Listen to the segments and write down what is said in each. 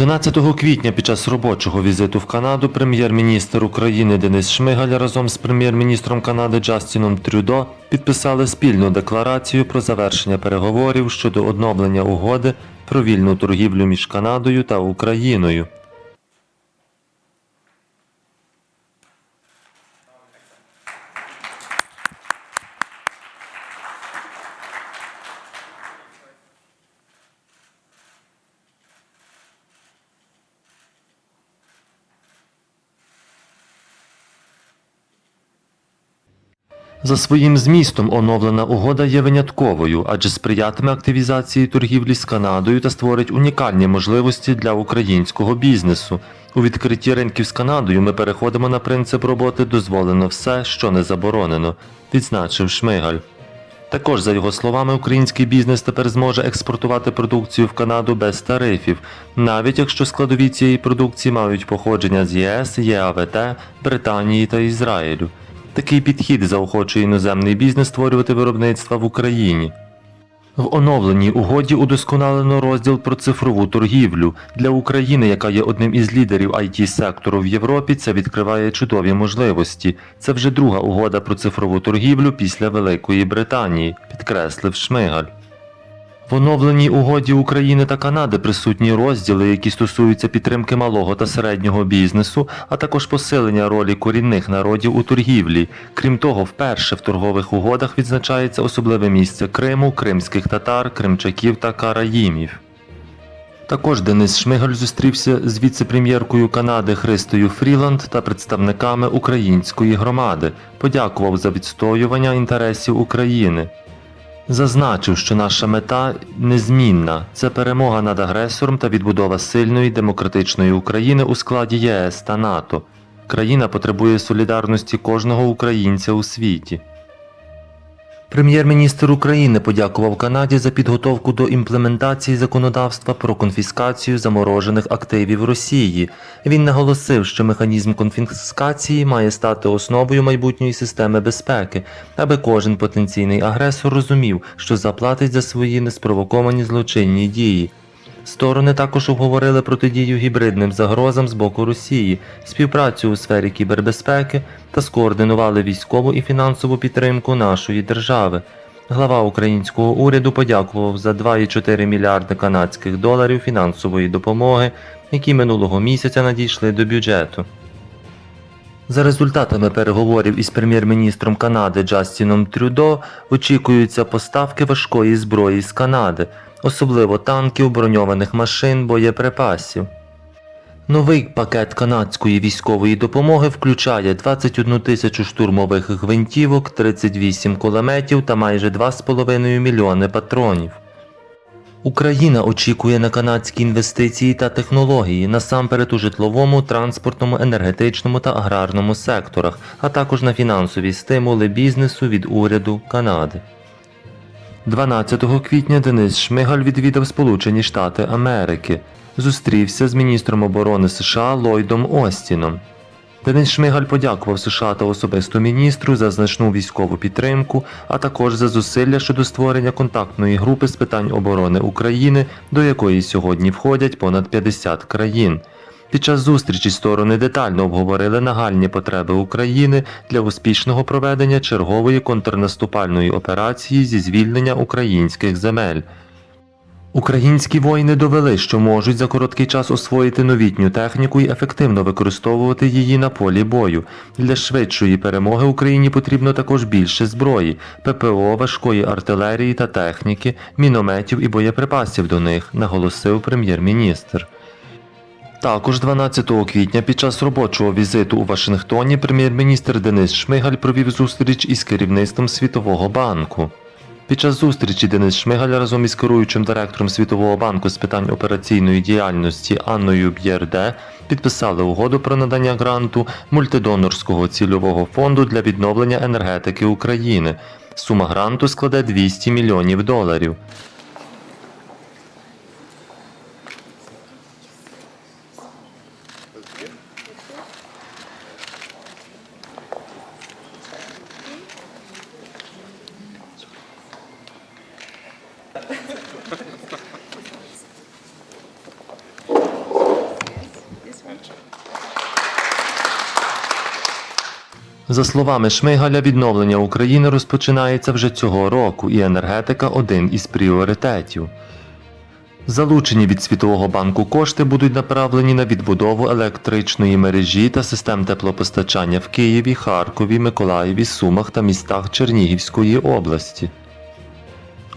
11 квітня під час робочого візиту в Канаду прем'єр-міністр України Денис Шмигаль разом з прем'єр-міністром Канади Джастіном Трюдо підписали спільну декларацію про завершення переговорів щодо оновлення угоди про вільну торгівлю між Канадою та Україною. За своїм змістом оновлена угода є винятковою, адже сприятиме активізації торгівлі з Канадою та створить унікальні можливості для українського бізнесу. У відкритті ринків з Канадою ми переходимо на принцип роботи дозволено все, що не заборонено, відзначив Шмигаль. Також, за його словами, український бізнес тепер зможе експортувати продукцію в Канаду без тарифів, навіть якщо складові цієї продукції мають походження з ЄС, ЄАВТ, Британії та Ізраїлю. Такий підхід заохочує іноземний бізнес створювати виробництва в Україні. В оновленій угоді удосконалено розділ про цифрову торгівлю. Для України, яка є одним із лідерів it сектору в Європі, це відкриває чудові можливості. Це вже друга угода про цифрову торгівлю після Великої Британії, підкреслив Шмигаль. В угоді України та Канади присутні розділи, які стосуються підтримки малого та середнього бізнесу, а також посилення ролі корінних народів у торгівлі. Крім того, вперше в торгових угодах відзначається особливе місце Криму, кримських татар, кримчаків та караїмів. Також Денис Шмигаль зустрівся з віце-прем'єркою Канади Христою Фріланд та представниками української громади, подякував за відстоювання інтересів України. Зазначив, що наша мета незмінна це перемога над агресором та відбудова сильної демократичної України у складі ЄС та НАТО. Країна потребує солідарності кожного українця у світі. Прем'єр-міністр України подякував Канаді за підготовку до імплементації законодавства про конфіскацію заморожених активів Росії. Він наголосив, що механізм конфіскації має стати основою майбутньої системи безпеки, аби кожен потенційний агресор розумів, що заплатить за свої неспровоковані злочинні дії. Сторони також обговорили протидію гібридним загрозам з боку Росії, співпрацю у сфері кібербезпеки та скоординували військову і фінансову підтримку нашої держави. Глава українського уряду подякував за 2,4 мільярди канадських доларів фінансової допомоги, які минулого місяця надійшли до бюджету. За результатами переговорів із прем'єр-міністром Канади Джастіном Трюдо очікуються поставки важкої зброї з Канади, особливо танків, броньованих машин, боєприпасів. Новий пакет канадської військової допомоги включає 21 тисячу штурмових гвинтівок, 38 кулеметів та майже 2,5 мільйони патронів. Україна очікує на канадські інвестиції та технології насамперед у житловому, транспортному, енергетичному та аграрному секторах, а також на фінансові стимули бізнесу від уряду Канади. 12 квітня Денис Шмигаль відвідав Сполучені Штати Америки. Зустрівся з міністром оборони США Ллойдом Остіном. Денис Шмигаль подякував США та особисто міністру за значну військову підтримку, а також за зусилля щодо створення контактної групи з питань оборони України, до якої сьогодні входять понад 50 країн. Під час зустрічі сторони детально обговорили нагальні потреби України для успішного проведення чергової контрнаступальної операції зі звільнення українських земель. Українські воїни довели, що можуть за короткий час освоїти новітню техніку і ефективно використовувати її на полі бою. Для швидшої перемоги Україні потрібно також більше зброї, ППО, важкої артилерії та техніки, мінометів і боєприпасів до них, наголосив прем'єр-міністр. Також 12 квітня під час робочого візиту у Вашингтоні прем'єр-міністр Денис Шмигаль провів зустріч із керівництвом Світового банку. Під час зустрічі Денис Шмигаль разом із керуючим директором Світового банку з питань операційної діяльності Анною Б'єрде підписали угоду про надання гранту мультидонорського цільового фонду для відновлення енергетики України. Сума гранту складе 200 мільйонів доларів. За словами Шмигаля, відновлення України розпочинається вже цього року, і енергетика один із пріоритетів. Залучені від Світового банку кошти будуть направлені на відбудову електричної мережі та систем теплопостачання в Києві, Харкові, Миколаєві, Сумах та містах Чернігівської області.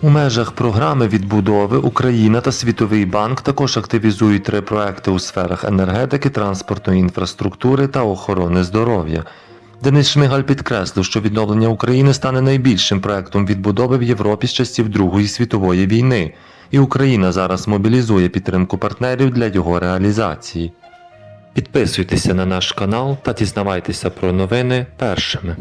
У межах програми відбудови Україна та Світовий банк також активізують три проекти у сферах енергетики, транспортної інфраструктури та охорони здоров'я. Денис Шмигаль підкреслив, що відновлення України стане найбільшим проектом відбудови в Європі з часів Другої світової війни, і Україна зараз мобілізує підтримку партнерів для його реалізації. Підписуйтеся на наш канал та дізнавайтеся про новини першими.